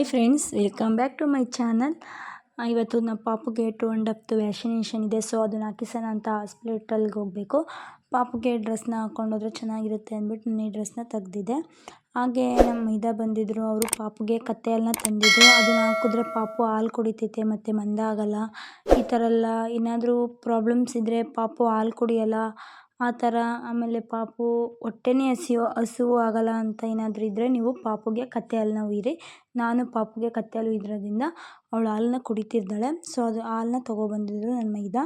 Hi friends welcome back to my channel ಇವತ್ತು ನಮ್ಮ ಪಾಪುಗೆ ಟು ಆ್ಯಂಡ್ ಅಪ್ದು ವ್ಯಾಕ್ಸಿನೇಷನ್ ಇದೆ. ಸೊ ಅದನ್ನು ಹಾಕಿಸೋಣ ಅಂತ ಹಾಸ್ಪಿಟಲ್ಗೆ ಹೋಗಬೇಕು. ಪಾಪುಗೆ ಡ್ರೆಸ್ನ ಹಾಕ್ಕೊಂಡೋದ್ರೆ ಚೆನ್ನಾಗಿರುತ್ತೆ ಅಂದ್ಬಿಟ್ಟು ನಾನು ಈ ಡ್ರೆಸ್ನ ತೆಗ್ದಿದೆ ಹಾಗೆ ನಮ್ಮ ಇದ ಬಂದಿದ್ದರು ಅವರು ಪಾಪುಗೆ ಕತ್ತೆ ಹಾಲನ್ನ ತಂದಿದ್ದು ಅದನ್ನು ಹಾಕಿದ್ರೆ ಪಾಪು ಹಾಲು ಕುಡಿತೈತೆ ಮತ್ತು ಮಂದ ಆಗಲ್ಲ. ಈ ಥರ ಎಲ್ಲ ಏನಾದರೂ ಪ್ರಾಬ್ಲಮ್ಸ್ ಇದ್ದರೆ ಪಾಪು ಹಾಲು ಕುಡಿಯಲ್ಲ. ಆ ಥರ ಆಮೇಲೆ ಪಾಪು ಹೊಟ್ಟೆನೇ ಹಸಿವು ಹಸಿವು ಆಗಲ್ಲ ಅಂತ ಏನಾದರೂ ಇದ್ದರೆ ನೀವು ಪಾಪುಗೆ ಕತ್ತೆ ಹಾಲನ್ನ ಉಯ್ಯಿರಿ ನಾನು ಪಾಪುಗೆ ಕತ್ತೆ ಹಾಲು ಉಯ್ದಿರೋದ್ರಿಂದ ಅವ್ಳು ಹಾಲನ್ನ ಕುಡಿತಿದ್ದಾಳೆ ಸೊ ಅದು ಹಾಲನ್ನ ತೊಗೊಬಂದಿದ್ರು ನನ್ನ ಮೈದ.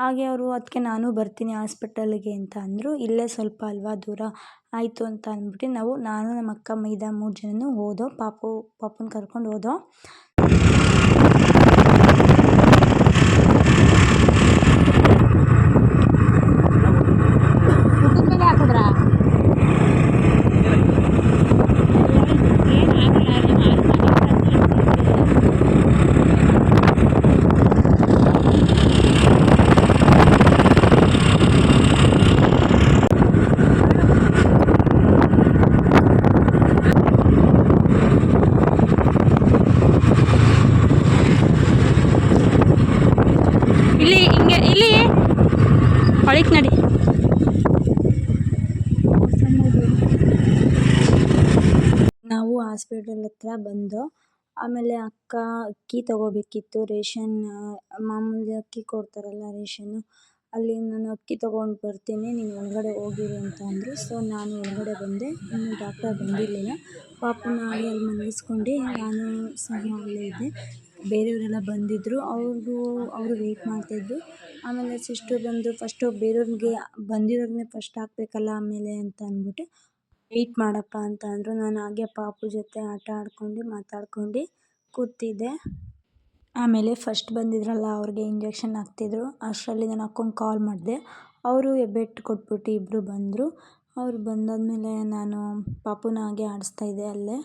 ಹಾಗೆ ಅವರು ಅದಕ್ಕೆ ನಾನು ಬರ್ತೀನಿ ಹಾಸ್ಪಿಟಲ್ಗೆ ಅಂತ ಅಂದರು. ಇಲ್ಲೇ ಸ್ವಲ್ಪ ಅಲ್ವಾ ದೂರ ಆಯಿತು ಅಂತ ಅಂದ್ಬಿಟ್ಟು ನಾವು, ನಾನು ನಮ್ಮ ಅಕ್ಕ ಮೈದಾ ಮೂರು ಜನನೂ ಹೋದೋ, ಪಾಪು, ಪಾಪುನ ಕರ್ಕೊಂಡು ಹೋದೋ ಮೇಲೆ ಹಾಕಿದ್ರಾ ಇಲ್ಲಿ ಹಿಂಗೆ ಇಲ್ಲಿ ಹೊಳಿಕ್ ನಡಿ ನಾವು ಹಾಸ್ಪಿಟಲ್ ಹತ್ರ ಬಂದು, ಆಮೇಲೆ ಅಕ್ಕ ಅಕ್ಕಿ ತಗೋಬೇಕಿತ್ತು ರೇಷನ್ ಮಾಮೂಲಿ ಅಕ್ಕಿ ಕೊಡ್ತಾರಲ್ಲ ರೇಷನ್ನು ಅಲ್ಲಿ ನಾನು ಅಕ್ಕಿ ತಗೊಂಡು ಬರ್ತೀನಿ, ನೀನು ಒಳಗಡೆ ಹೋಗಿರಿ ಅಂತ ಅಂದರು. ಸೊ ನಾನು ಒಳಗಡೆ ಬಂದೆ, ಇನ್ನು ಡಾಕ್ಟರ್ ಬಂದಿರಲಿಲ್ಲ. ನಾನು ಅಲ್ಲಿ ಮಲಗಿಸ್ಕೊಂಡು ನಾನು ಸಹ ಅಲ್ಲೇ ಇದ್ದೆ. ಬೇರೆಯವರೆಲ್ಲ ಬಂದಿದ್ದರು ಅವ್ರಿಗೂ ಅವರು ವೆಯ್ಟ್ ಮಾಡ್ತಾಯಿದ್ರು ಆಮೇಲೆ ಸಿಸ್ಟರ್ ಬಂದು ಫಸ್ಟು ಬೇರೆಯವ್ರಿಗೆ ಬಂದಿರೋರ್ನೇ ಫಸ್ಟ್ ಹಾಕ್ಬೇಕಲ್ಲ ಆಮೇಲೆ ಅಂತ ಅಂದ್ಬಿಟ್ಟು ವೆಯ್ಟ್ ಮಾಡಪ್ಪ ಅಂತ ಅಂದರು. ನಾನು ಹಾಗೆ ಪಾಪು ಜೊತೆ ಆಟ ಆಡ್ಕೊಂಡು ಮಾತಾಡ್ಕೊಂಡು ಕೂತಿದ್ದೆ. ಆಮೇಲೆ ಫಸ್ಟ್ ಬಂದಿದ್ರಲ್ಲ, ಅವ್ರಿಗೆ ಇಂಜೆಕ್ಷನ್ ಹಾಕ್ತಿದ್ರು. ಅಷ್ಟರಲ್ಲಿ ನಾನು ಅಕ್ಕಂಗೆ ಕಾಲ್ ಮಾಡಿದೆ. ಅವರು ಎಬ್ಬೆಟ್ಟು ಕೊಟ್ಬಿಟ್ಟು ಇಬ್ಬರು ಬಂದರು. ಅವ್ರು ಬಂದಾದಮೇಲೆ ನಾನು ಪಾಪುನ ಹಾಗೆ ಆಡಿಸ್ತಾ ಇದ್ದೆ ಅಲ್ಲೇ.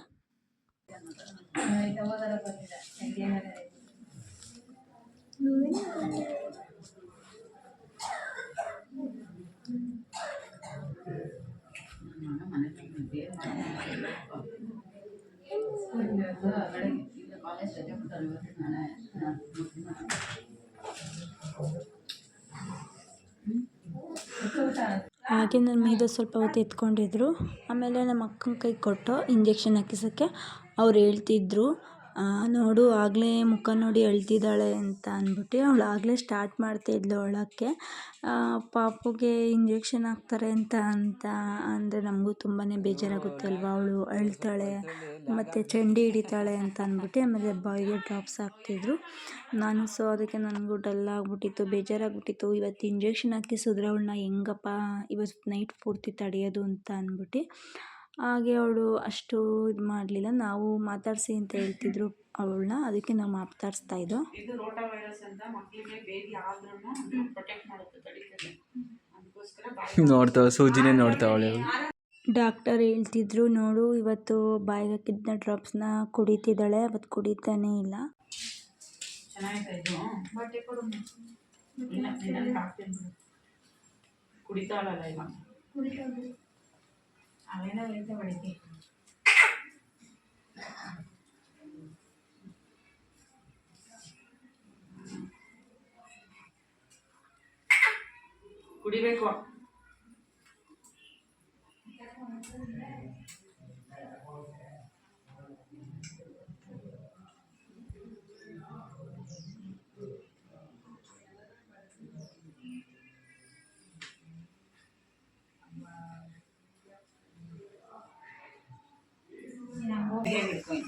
ಹಾಗೆ ನನ್ನ ಮೈದ ಸ್ವಲ್ಪ ಹೊತ್ತು ಎತ್ಕೊಂಡಿದ್ರು. ಆಮೇಲೆ ನಮ್ಮ ಅಕ್ಕನ ಕೈ ಕೊಟ್ಟು ಇಂಜೆಕ್ಷನ್ ಹಾಕಿಸೋಕ್ಕೆ ಅವ್ರು ಹೇಳ್ತಿದ್ರು. ನೋಡು, ಆಗಲೇ ಮುಖ ನೋಡಿ ಅಳ್ತಿದ್ದಾಳೆ ಅಂತ ಅಂದ್ಬಿಟ್ಟು ಅವ್ಳು ಆಗಲೇ ಸ್ಟಾರ್ಟ್ ಮಾಡ್ತಾಯಿದ್ಲು ಅಳೋಕ್ಕೆ ಪಾಪುಗೆ ಇಂಜೆಕ್ಷನ್ ಹಾಕ್ತಾರೆ ಅಂತ ಅಂತ ಅಂದರೆ ನಮಗೂ ತುಂಬಾ ಬೇಜಾರಾಗುತ್ತೆ ಅಲ್ವಾ? ಅವಳು ಅಳ್ತಾಳೆ ಮತ್ತು ಚಂಡಿ ಹಿಡಿತಾಳೆ ಅಂತ ಅಂದ್ಬಿಟ್ಟು ಆಮೇಲೆ ಬಾಯಿಗೆ ಡ್ರಾಪ್ಸ್ ಹಾಕ್ತಿದ್ರು. ನಾನು ಸೊ ಅದಕ್ಕೆ ನನಗೂ ಡಲ್ ಆಗಿಬಿಟ್ಟಿತ್ತು, ಬೇಜಾರಾಗ್ಬಿಟ್ಟಿತ್ತು. ಇವತ್ತು ಇಂಜೆಕ್ಷನ್ ಹಾಕಿಸಿದ್ರೆ ಅವಳನ್ನ ಹೆಂಗಪ್ಪ, ಇವತ್ತು ನೈಟ್ ಪೂರ್ತಿ ತಡೆಯೋದು ಅಂತ ಅಂದ್ಬಿಟ್ಟು. ಹಾಗೆ ಅವಳು ಅಷ್ಟು ಇದು ಮಾಡಲಿಲ್ಲ. ನಾವು ಮಾತಾಡಿಸಿ ಅಂತ ಹೇಳ್ತಿದ್ರು ಅವಳನ್ನ. ಅದಕ್ಕೆ ನಾವು ಮಾತಾಡಿಸ್ತಾ ಇದ್ದೋ ಇದು ರೋಟಾ ವೈರಸ್ ಅಂತ ಮಕ್ಕಳಿಗೆ ಬೇಬಿ ಆದ್ರೂ ಪ್ರೊಟೆಕ್ಟ್ ಮಾಡುತ್ತೆ ತಡೀತದೆ ಅದಕ್ಕೋಸ್ಕರ ನೋಡ್ತಾವ ಸೂಜಿನೇ ನೋಡ್ತಾವಳೆ ಡಾಕ್ಟರ್ ಹೇಳ್ತಿದ್ರು ನೋಡು ಇವತ್ತು ಬಾಯಿಗೆ ಹಾಕಿದ್ನ ಡ್ರಾಪ್ಸ್ನ ಕುಡಿತಿದ್ದಾಳೆ ಅವತ್ತು ಕುಡಿತಾನೇ ಇಲ್ಲ. ಕುಡಿತಾಳಲ್ಲ ಇದು ಬಟ್ಟೆ ಕೊಡು ಇಲ್ಲ ನಿನ್ನಲ್ಲಿ ಹಾಕ್ತೀನಿ ಬಿಡು ಕುಡಿತಾಳಲ್ಲ ಈಗ ಅವೇನೋ ಹೇಳ್ತಾ ಬೆಳಿಗ್ಗೆ ಕುಡಿಬೇಕು.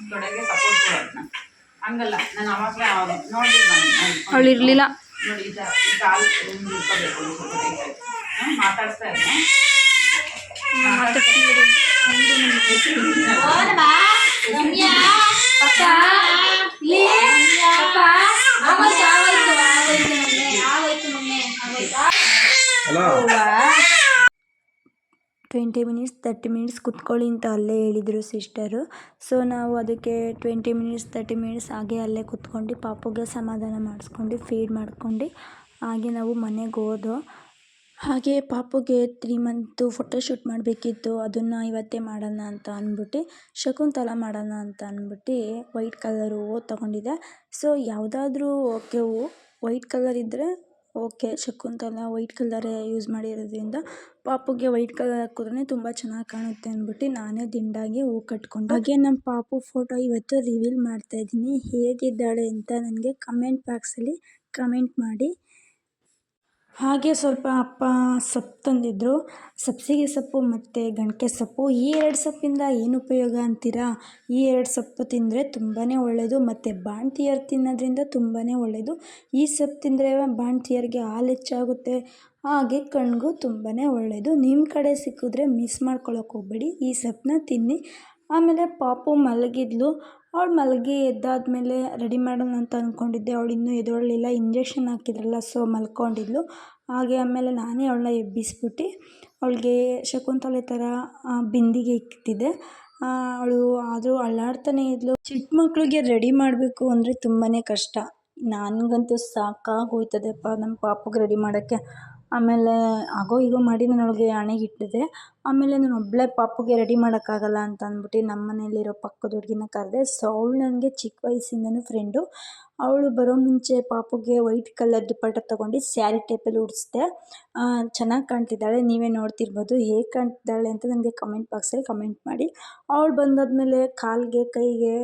ತೊಡೆಗೆ ಸಪೋರ್ಟ್ ಕೊಡೋದನ್ನ ಹಂಗಲ್ಲ ನಾನು ಅವಾಗಲೇ ನಾನು ಅವಳು ಇರಲಿಲ್ಲ. ನೋಡಿ ಈ ಇದು ಈ ಕಾಲು ಮಾತಾಡ್ತಾ ಇಟ್ಕೋಬೇಕು ಟೈಟಾಗಿ ಇದ್ದೆ. ಟ್ವೆಂಟಿ ಮಿನಿಟ್ಸ್ ತರ್ಟಿ ಮಿನಿಟ್ಸ್ ಕುತ್ಕೊಳ್ಳಿ ಅಂತ ಅಲ್ಲೇ ಹೇಳಿದರು ಸಿಸ್ಟರು ಸೊ ನಾವು ಅದಕ್ಕೆ ಟ್ವೆಂಟಿ ಮಿನಿಟ್ಸ್ ತರ್ಟಿ ಮಿನಿಟ್ಸ್ ಹಾಗೆ ಅಲ್ಲೇ ಕುತ್ಕೊಂಡು ಪಾಪುಗೆ ಸಮಾಧಾನ ಮಾಡಿಸ್ಕೊಂಡು ಫೀಡ್ ಮಾಡ್ಕೊಂಡು ಹಾಗೆ ನಾವು ಮನೆಗೆ ಹೋದೋ. ಹಾಗೆ ಪಾಪುಗೆ ತ್ರೀ ಮಂತು ಫೋಟೋಶೂಟ್ ಮಾಡಬೇಕಿತ್ತು, ಅದನ್ನು ಇವತ್ತೇ ಮಾಡೋಣ ಅಂತ ಅಂದ್ಬಿಟ್ಟು, ಶಕುಂತಲ ಮಾಡೋಣ ಅಂತ ಅಂದ್ಬಿಟ್ಟು ವೈಟ್ ಕಲರ್ ಹೂವು ತೊಗೊಂಡಿದ್ದೆ. ಸೊ ಯಾವುದಾದ್ರೂ ಓಕೆ ಹೂವು ವೈಟ್ ಕಲರ್ ಇದ್ದರೆ okay Shakuntala white colour use ಮಾಡಿರೋದ್ರಿಂದ ಪಾಪುಗೆ ವೈಟ್ ಕಲರ್ ಹಾಕಿದ್ರೇ ತುಂಬ ಚೆನ್ನಾಗಿ ಕಾಣುತ್ತೆ ಅಂದ್ಬಿಟ್ಟು ನಾನೇ ದಿಂಡಾಗಿ ಹೂ ಕಟ್ಕೊಂಡು ಹಾಗೆ ನಮ್ಮ ಪಾಪು ಫೋಟೋ ಇವತ್ತು ರಿವೀಲ್ ಮಾಡ್ತಾ ಇದ್ದೀನಿ. ಹೇಗಿದ್ದಾಳೆ ಅಂತ ನನಗೆ ಕಮೆಂಟ್ ಬಾಕ್ಸಲ್ಲಿ ಕಮೆಂಟ್ ಮಾಡಿ. ಹಾಗೆ ಸ್ವಲ್ಪ ಅಪ್ಪ ಸೊಪ್ಪು ತಂದಿದ್ದರು ಸಬ್ಸಿಗೆ ಸೊಪ್ಪು ಮತ್ತು ಗಂಟೆ ಸೊಪ್ಪು. ಈ ಎರಡು ಸೊಪ್ಪಿಂದ ಏನು ಉಪಯೋಗ ಅಂತೀರಾ? ಈ ಎರಡು ಸೊಪ್ಪು ತಿಂದರೆ ತುಂಬಾ ಒಳ್ಳೆಯದು ಮತ್ತು ಬಾಣ್ತಿಯರು ತಿನ್ನೋದ್ರಿಂದ ತುಂಬಾ ಒಳ್ಳೆಯದು ಈ ಸೊಪ್ಪು ತಿಂದರೆ ಬಾಣ್ತಿಯರಿಗೆ ಹಾಲು ಹೆಚ್ಚಾಗುತ್ತೆ. ಹಾಗೆ ಕಣ್ಣಿಗೂ ತುಂಬಾ ಒಳ್ಳೆಯದು ನಿಮ್ಮ ಕಡೆ ಸಿಕ್ಕಿದ್ರೆ ಮಿಸ್ ಮಾಡ್ಕೊಳ್ಳೋಕೆ ಹೋಗ್ಬೇಡಿ. ಈ ಸೊಪ್ಪನ್ನ ತಿನ್ನಿ. ಆಮೇಲೆ ಪಾಪು ಮಲಗಿದ್ಲು. ಅವ್ಳು ಮಲಗಿ ಎದ್ದಾದಮೇಲೆ ರೆಡಿ ಮಾಡೋಣ ಅಂತ ಅಂದ್ಕೊಂಡಿದ್ದೆ ಅವಳು ಇನ್ನೂ ಎದ್ದೇಳಲಿಲ್ಲ. Injection ಹಾಕಿದ್ರಲ್ಲ so ಮಲ್ಕೊಂಡಿದ್ಲು. ಹಾಗೆ ಆಮೇಲೆ ನಾನೇ ಅವಳನ್ನ ಎಬ್ಬಿಸ್ಬಿಟ್ಟು ಅವಳಿಗೆ ಶಕುಂತಲೆ ಥರ ಬಿಂದಿಗೆ ಇಕ್ತಿದ್ದೆ. ಅವಳು ಆದರೂ ಅಳ್ಳಾಡ್ತಾನೇ ಇದ್ಲು. ಚಿಕ್ಕ ಮಕ್ಕಳಿಗೆ ರೆಡಿ ಮಾಡಬೇಕು ಅಂದರೆ ತುಂಬಾ ಕಷ್ಟ. ನನಗಂತೂ ಸಾಕಾಗೋಯ್ತದೆಪ್ಪ ನಮ್ಮ ಪಾಪುಗೆ ರೆಡಿ ಮಾಡೋಕ್ಕೆ. ಆಮೇಲೆ ಆಗೋ ಹೀಗೋ ಮಾಡಿ ನಾನು ಅವಳಿಗೆ ಹಣೆಗಿಟ್ಟಿದ್ದೆ ಆಮೇಲೆ ನಾನು ಒಬ್ಬಳೇ ಪಾಪುಗೆ ರೆಡಿ ಮಾಡೋಕ್ಕಾಗಲ್ಲ ಅಂತ ಅಂದ್ಬಿಟ್ಟು ನಮ್ಮ ಮನೆಯಲ್ಲಿರೋ ಪಕ್ಕದ ಹುಡುಗಿನ ಕರೆದೆ. ಸೊ ಅವ್ಳು ನನಗೆ ಚಿಕ್ಕ ವಯಸ್ಸಿಂದಲೂ ಫ್ರೆಂಡು ಅವಳು ಬರೋ ಮುಂಚೆ ಪಾಪುಗೆ ವೈಟ್ ಕಲರ್ ದುಪ್ಪಟ್ಟ ತೊಗೊಂಡು ಸ್ಯಾರಿ ಟೈಪಲ್ಲಿ ಉಡಿಸ್ದೆ. ಚೆನ್ನಾಗಿ ಕಾಣ್ತಿದ್ದಾಳೆ. ನೀವೇ ನೋಡ್ತಿರ್ಬೋದು ಹೇಗೆ ಕಾಣ್ತಿದ್ದಾಳೆ ಅಂತ ನನಗೆ ಕಮೆಂಟ್ ಬಾಕ್ಸಲ್ಲಿ ಕಮೆಂಟ್ ಮಾಡಿ. ಅವಳು ಬಂದಾದಮೇಲೆ ಕಾಲಿಗೆ, ಕೈಗೆ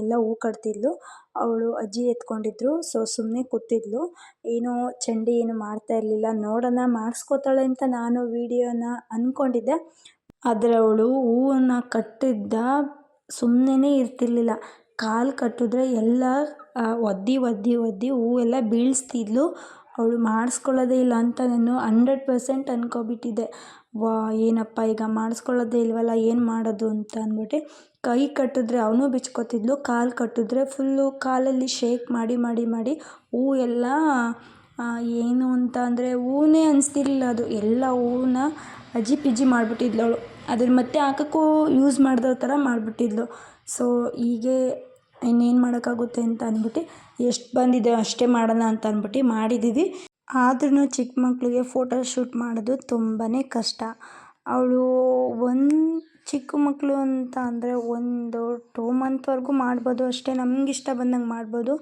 ಎಲ್ಲ ಹೂ ಕಟ್ತಿದ್ಲು. ಅವಳು ಅಜ್ಜಿ ಎತ್ಕೊಂಡಿದ್ರು, ಸೊ ಸುಮ್ಮನೆ ಕೂತಿದ್ಲು. ಏನು ಚಂಡಿ ಏನು ಮಾಡ್ತಾ ಇರಲಿಲ್ಲ. ನೋಡೋಣ, ಮಾಡಿಸ್ಕೋತಾಳೆ ಅಂತ ನಾನು ವೀಡಿಯೋನ ಅಂದ್ಕೊಂಡಿದ್ದೆ ಆದರೆ ಅವಳು ಹೂವನ್ನು ಕಟ್ಟಿದ್ದ ಸುಮ್ಮನೆ ಇರ್ತಿರ್ಲಿಲ್ಲ. ಕಾಲು ಕಟ್ಟಿದ್ರೆ ಎಲ್ಲ ಒದ್ದಿ ಒದ್ದಿ ಒದ್ದಿ ಹೂವೆಲ್ಲ ಬೀಳಿಸ್ತಿದ್ಲು. ಅವಳು ಮಾಡಿಸ್ಕೊಳ್ಳೋದೇ ಇಲ್ಲ ಅಂತ ನಾನು ಹಂಡ್ರೆಡ್ ಪರ್ಸೆಂಟ್ ಅಂದ್ಕೊಬಿಟ್ಟಿದ್ದೆ ವಾ, ಏನಪ್ಪ ಈಗ ಮಾಡಿಸ್ಕೊಳ್ಳೋದೇ ಇಲ್ವಲ್ಲ, ಏನು ಮಾಡೋದು ಅಂತ ಅಂದ್ಬಿಟ್ಟು ಕೈ ಕಟ್ಟಿದ್ರೆ ಅವನು ಬಿಚ್ಕೊತಿದ್ಲು, ಕಾಲು ಕಟ್ಟಿದ್ರೆ ಫುಲ್ಲು ಕಾಲಲ್ಲಿ ಶೇಕ್ ಮಾಡಿ ಮಾಡಿ ಮಾಡಿ ಹೂ ಎಲ್ಲ ಏನು ಅಂತ ಅಂದರೆ ಹೂವೇ ಅನಿಸ್ತಿರ್ಲಿಲ್ಲ ಅದು. ಎಲ್ಲ ಹೂವನ್ನ ಅಜ್ಜಿ ಪಿಜ್ಜಿ ಮಾಡಿಬಿಟ್ಟಿದ್ಲು ಅವಳು. ಅದನ್ನು ಮತ್ತೆ ಹಾಕೋಕ್ಕೂ ಯೂಸ್ ಮಾಡ್ದೋ ಥರ ಮಾಡಿಬಿಟ್ಟಿದ್ಲು. ಸೊ ಹೀಗೆ ಇನ್ನೇನು ಮಾಡೋಕ್ಕಾಗುತ್ತೆ ಅಂತ ಅಂದ್ಬಿಟ್ಟು, ಎಷ್ಟು ಬಂದಿದೆ ಅಷ್ಟೇ ಮಾಡೋಣ ಅಂತ ಅಂದ್ಬಿಟ್ಟು ಮಾಡಿದ್ದೀವಿ ಆದ್ರೂ ಚಿಕ್ಕ ಮಕ್ಕಳಿಗೆ ಫೋಟೋ ಶೂಟ್ ಮಾಡೋದು ತುಂಬಾ ಕಷ್ಟ. ಅವಳು ಒಂದು ಚಿಕ್ಕ ಮಕ್ಕಳು ಅಂತ ಅಂದರೆ ಒಂದು ಟೂ ಮಂತ್ವರೆಗೂ ಮಾಡ್ಬೋದು ಅಷ್ಟೇ. ನಮ್ಗೆ ಇಷ್ಟ ಬಂದಂಗೆ ಮಾಡ್ಬೋದು.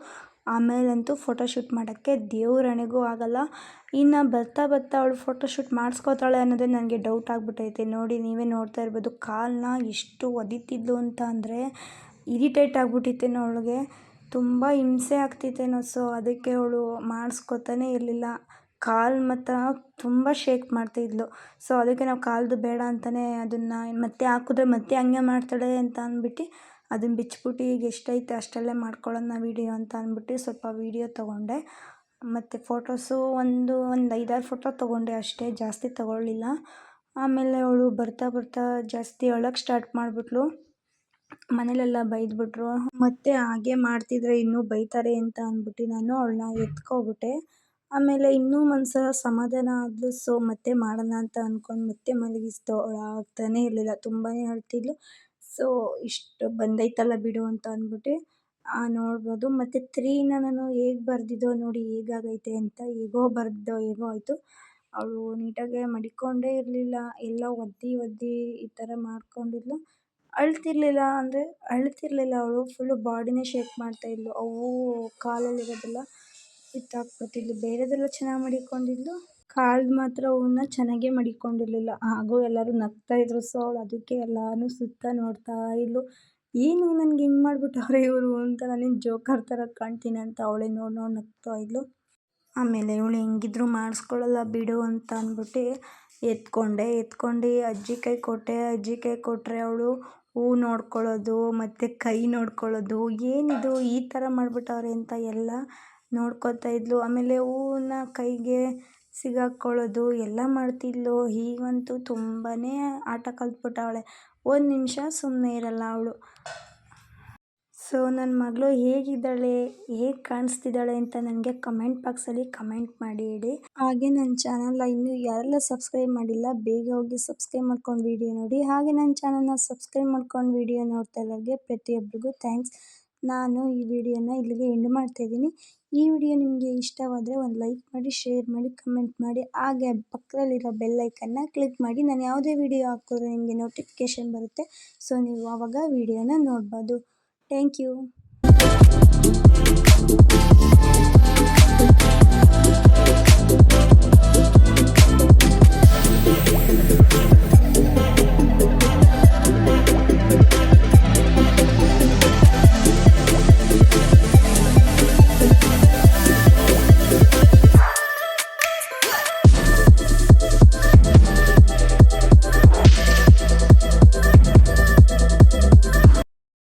ಆಮೇಲಂತೂ ಫೋಟೋ ಶೂಟ್ ಮಾಡೋಕ್ಕೆ ದೇವರಣೆಗೂ ಆಗೋಲ್ಲ. ಇನ್ನು ಬರ್ತಾ ಬರ್ತಾ ಅವಳು ಫೋಟೋ ಶೂಟ್ ಮಾಡಿಸ್ಕೋತಾಳೆ ಅನ್ನೋದೇ ನನಗೆ ಡೌಟ್ ಆಗಿಬಿಟ್ಟೈತೆ ನೋಡಿ ನೀವೇ ನೋಡ್ತಾ ಇರ್ಬೋದು ಕಾಲನ್ನ ಎಷ್ಟು ಒದಿತಿದ್ಲು ಅಂತ ಅಂದರೆ ಇರಿಟೇಟ್ ಆಗ್ಬಿಟ್ಟಿತ್ತೇನೋ ಅವಳಿಗೆ. ತುಂಬ ಹಿಂಸೆ ಆಗ್ತಿತ್ತೇನೋ, ಸೊ ಅದಕ್ಕೆ ಅವಳು ಮಾಡಿಸ್ಕೊತಾನೆ ಇರಲಿಲ್ಲ. ಕಾಲು ಮಾತ್ರ ತುಂಬ ಶೇಕ್ ಮಾಡ್ತಿದ್ಲು. ಸೊ ಅದಕ್ಕೆ ನಾವು ಕಾಲ್ದು ಬೇಡ ಅಂತಲೇ ಅದನ್ನು ಮತ್ತೆ ಹಾಕಿದ್ರೆ ಮತ್ತೆ ಹಂಗೆ ಮಾಡ್ತಾಳೆ ಅಂತ ಅಂದ್ಬಿಟ್ಟು ಅದನ್ನು ಬಿಚ್ಚಿಬಿಟ್ಟು ಈಗ ಎಷ್ಟೈತೆ ಅಷ್ಟರಲ್ಲೇ ಮಾಡ್ಕೊಳ್ಳೋಣ ವೀಡಿಯೋ ಅಂತ ಅಂದ್ಬಿಟ್ಟು ಸ್ವಲ್ಪ ವೀಡಿಯೋ ತೊಗೊಂಡೆ. ಮತ್ತು ಫೋಟೋಸು ಒಂದು ಒಂದು ಐದಾರು ಫೋಟೋ ತೊಗೊಂಡೆ ಅಷ್ಟೇ, ಜಾಸ್ತಿ ತೊಗೊಳ್ಳಿಲ್ಲ. ಆಮೇಲೆ ಅವಳು ಬರ್ತಾ ಬರ್ತಾ ಜಾಸ್ತಿ ಅಳಕ್ಕೆ ಸ್ಟಾರ್ಟ್ ಮಾಡಿಬಿಟ್ಲು. ಮನೇಲೆಲ್ಲ ಬೈದ್ಬಿಟ್ರು. ಮತ್ತೆ ಹಾಗೆ ಮಾಡ್ತಿದ್ರೆ ಇನ್ನೂ ಬೈತಾರೆ ಅಂತ ಅಂದ್ಬಿಟ್ಟು ನಾನು ಅವಳನ್ನ ಎತ್ಕೊಬಿಟ್ಟೆ. ಆಮೇಲೆ ಇನ್ನೂ ಒಂದ್ಸಲ ಸಮಾಧಾನ ಆದ್ಲು. ಸೊ, ಮತ್ತೆ ಮಾಡೋಣ ಅಂತ ಅಂದ್ಕೊಂಡು ಮತ್ತೆ ಮಲಗಿಸ್ತು ಅವಳು ಆಗ್ತಾನೇ ಇರಲಿಲ್ಲ. ತುಂಬಾ ಅಳ್ತಿದ್ಲು. ಸೊ, ಇಷ್ಟು ಬಂದೈತಲ್ಲ ಬಿಡು ಅಂತ ಅಂದ್ಬಿಟ್ಟು. ನೋಡ್ಬೋದು. ಮತ್ತು ತ್ರೀನ ನಾನು ಹೇಗೆ ಬರೆದಿದ್ದೋ ನೋಡಿ ಹೇಗಾಗೈತೆ ಅಂತ ಹೇಗೋ ಬರೆದೋ ಹೇಗೋ ಆಯಿತು. ಅವಳು ನೀಟಾಗೆ ಮಡಿಕೊಂಡೇ ಇರಲಿಲ್ಲ. ಎಲ್ಲ ಒದ್ದಿ ಒದ್ದಿ ಈ ಥರ ಮಾಡ್ಕೊಂಡಿದ್ಲು. ಅಳ್ತಿರ್ಲಿಲ್ಲ ಅಂದರೆ ಅಳ್ತಿರಲಿಲ್ಲ ಅವಳು. ಫುಲ್ಲು ಬಾಡಿನೇ ಶೇಕ್ ಮಾಡ್ತಾಯಿದ್ಲು ಅವು ಕಾಲಲ್ಲಿರೋದೆಲ್ಲ ಕಿತ್ತಾಕ್ಬಿಡ್ತಿದ್ಲು ಬೇರೆದೆಲ್ಲ ಚೆನ್ನಾಗಿ ಮಡಿಕೊಂಡಿದ್ಲು. ಕಾಲ್ದು ಮಾತ್ರ ಅವನ್ನ ಚೆನ್ನಾಗೇ ಮಡಿಕೊಂಡಿರಲಿಲ್ಲ. ಹಾಗೂ ಎಲ್ಲರೂ ನಗ್ತಾಯಿದ್ರು ಸೊ ಅವಳು ಅದಕ್ಕೆ ಎಲ್ಲನೂ ಸುತ್ತ ನೋಡ್ತಾ ಇದ್ಲು. ಏನು ನನಗೆ ಹಿಂಗೆ ಮಾಡಿಬಿಟ್ಟವ್ರೆ ಇವರು ಅಂತ ನಾನೇನು ಜೋಕರ್ ಥರ ಕಾಣ್ತೀನಿ ಅಂತ ಅವಳೇ ನೋಡಿ ನೋಡಿ ನಗ್ತಾ ಇದ್ಲು. ಆಮೇಲೆ ಇವಳು ಹೆಂಗಿದ್ರು ಮಾಡಿಸ್ಕೊಳ್ಳಲ್ಲ ಬಿಡು ಅಂತ ಅಂದ್ಬಿಟ್ಟು ಎತ್ಕೊಂಡೆ. ಎತ್ಕೊಂಡು ಅಜ್ಜಿ ಕೈ ಕೊಟ್ಟೆ. ಅಜ್ಜಿ ಕೈ ಕೊಟ್ಟರೆ ಅವಳು ಹೂ ನೋಡ್ಕೊಳ್ಳೋದು, ಮತ್ತು ಕೈ ನೋಡ್ಕೊಳ್ಳೋದು, ಏನಿದು ಈ ಥರ ಮಾಡಿಬಿಟ್ಟವ್ರೆ ಅಂತ ಎಲ್ಲ ನೋಡ್ಕೊತಾ ಇದ್ಲು. ಆಮೇಲೆ ಹೂವನ್ನ ಕೈಗೆ ಸಿಗಾಕ್ಕೊಳ್ಳೋದು, ಎಲ್ಲ ಮಾಡ್ತಿದ್ಲು. ಈಗಂತೂ ತುಂಬಾ ಆಟ ಕಲ್ತ್ಬಿಟ್ಟವಳೆ. ಒಂದು ನಿಮಿಷ ಸುಮ್ಮನೆ ಇರಲ್ಲ ಅವಳು. ಸೊ ನನ್ನ ಮಗಳು ಹೇಗಿದ್ದಾಳೆ, ಹೇಗೆ ಕಾಣಿಸ್ತಿದ್ದಾಳೆ ಅಂತ ನನಗೆ ಕಮೆಂಟ್ ಬಾಕ್ಸಲ್ಲಿ ಕಮೆಂಟ್ ಮಾಡಿ ಹೇಳಿ ಹಾಗೆ ನನ್ನ ಚಾನಲ್ನ ಇನ್ನೂ ಯಾರೆಲ್ಲ ಸಬ್ಸ್ಕ್ರೈಬ್ ಮಾಡಿಲ್ಲ, ಬೇಗ ಹೋಗಿ ಸಬ್ಸ್ಕ್ರೈಬ್ ಮಾಡ್ಕೊಂಡು ವೀಡಿಯೋ ನೋಡಿ. ಹಾಗೆ ನನ್ನ ಚಾನಲ್ನ ಸಬ್ಸ್ಕ್ರೈಬ್ ಮಾಡ್ಕೊಂಡು ವೀಡಿಯೋ ನೋಡ್ತಾ ಇರೋರಿಗೆ ಪ್ರತಿಯೊಬ್ಬರಿಗೂ ಥ್ಯಾಂಕ್ಸ್ ನಾನು ಈ ವಿಡಿಯೋನ ಇಲ್ಲಿಗೆ ಎಂಡ್ ಮಾಡ್ತಾಯಿದ್ದೀನಿ ಈ ವಿಡಿಯೋ ನಿಮಗೆ ಇಷ್ಟವಾದರೆ ಒಂದು ಲೈಕ್ ಮಾಡಿ ಶೇರ್ ಮಾಡಿ ಕಮೆಂಟ್ ಮಾಡಿ. ಹಾಗೆ ಪಕ್ಕದಲ್ಲಿರೋ ಬೆಲ್ ಐಕನ್ನ ಕ್ಲಿಕ್ ಮಾಡಿ. ನಾನು ಯಾವುದೇ ವಿಡಿಯೋ ಹಾಕಿದ್ರೆ ನಿಮಗೆ ನೋಟಿಫಿಕೇಷನ್ ಬರುತ್ತೆ. ಸೊ ನೀವು ಆವಾಗ ವಿಡಿಯೋನ ನೋಡ್ಬೋದು. Thank you.